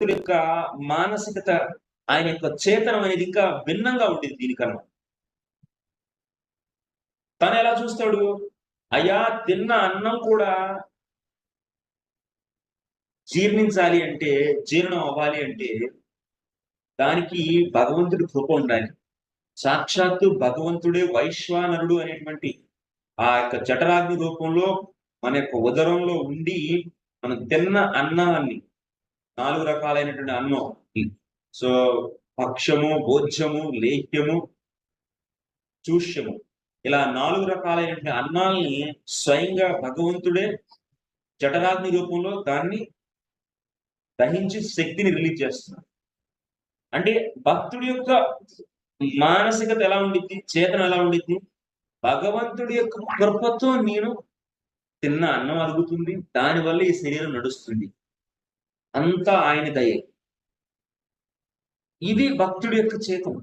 భక్తుడి యొక్క మానసికత ఆయన యొక్క చేతనం అనేది ఇంకా భిన్నంగా ఉండేది దీనికన్నా. తను ఎలా చూస్తాడు? అయ్యా తిన్న అన్నం కూడా జీర్ణించాలి అంటే జీర్ణం అవ్వాలి అంటే దానికి భగవంతుడి కృప ఉండాలి. సాక్షాత్తు భగవంతుడే వైశ్వానరుడు అనేటువంటి ఆ యొక్క జఠరాగ్ని రూపంలో మన యొక్క ఉదరంలో ఉండి మనం తిన్న అన్నాన్ని నాలుగు రకాలైనటువంటి అన్నం. సో భక్ష్యము భోజ్యము లేహ్యము చూష్యము. ఇలా నాలుగు రకాలైనటువంటి అన్నాల్ని స్వయంగా భగవంతుడే జఠరాగ్ని రూపంలో దాన్ని దహించి శక్తిని రిలీజ్ చేస్తున్నాడు. అంటే భక్తుడి యొక్క మానసికత ఎలా ఉండిద్ది? చేతన ఎలా ఉండిద్ది? భగవంతుడి యొక్క కృపతో నేను తిన్న అన్నం అరుగుతుంది. దానివల్ల ఈ శరీరం నడుస్తుంది. అంతా ఆయన దయ. ఇది భక్తుడి యొక్క చేతం